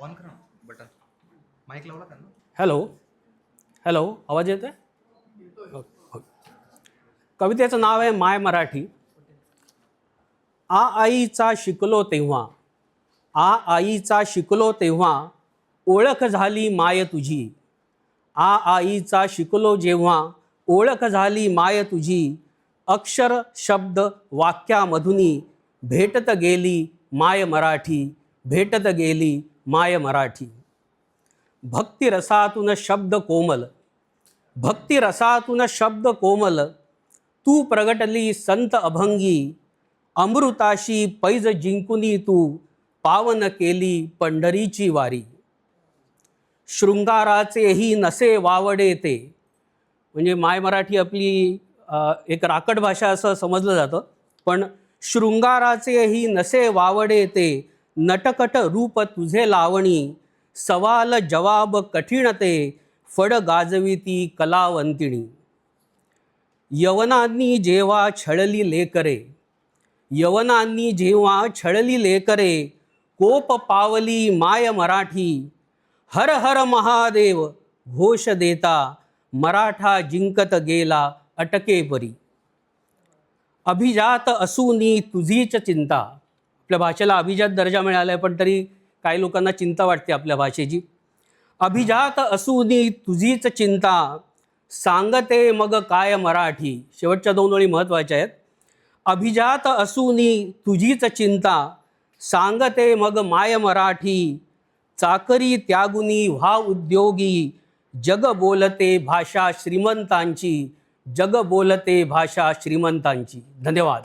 On करा ना button mic लावला त्यांना? हॅलो हॅलो आवाज येत आहे कवितेचं नाव आहे माय मराठी. आ आईचा शिकलो तेव्हा आ आईचा शिकलो तेव्हा ओळख झाली माय तुझी. आ आईचा शिकलो जेव्हा ओळख झाली माय तुझी. अक्षर शब्द वाक्यामधुनी भेटत गेली माय मराठी भेटत गेली माय मराठी. भक्तिरसातून शब्द कोमल. भक्तिरसातून शब्द कोमल. तू प्रगटली संत अभंगी. अमृताशी पैज जिंकुनी तू. पावन केली पंढरीची वारी. शृंगाराचेही नसे वावडे ते. म्हणजे माय मराठी आपली एक राकट भाषा असं समजलं जातं. पण शृंगाराचेही नसे वावडे ते. नटकट रूप तुझे लावणी सवाल जवाब कठीण ते फड गाजविती कलावंतिणी. यवनांनी जेव्हा छळली लेकरे यवनांनी जेव्हा छळली लेकरे कोप पावली माय मराठी हर हर महादेव घोष देता मराठा जिंकत गेला अटकेपरी. अभिजात असूनी तुझीच चिंता आपल्या भाषेला अभिजात दर्जा मिळाला आहे पण तरी काही लोकांना चिंता वाटते आपल्या भाषेची. अभिजात असूनी तुझीच चिंता सांगते मग काय मराठी. शेवटच्या दोन ओळी महत्त्वाच्या आहेत. अभिजात असूनी तुझीच चिंता सांगते मग माय मराठी. चाकरी त्यागुनी व्हा उद्योगी जग बोलते भाषा श्रीमंतांची जग बोलते भाषा श्रीमंतांची. धन्यवाद.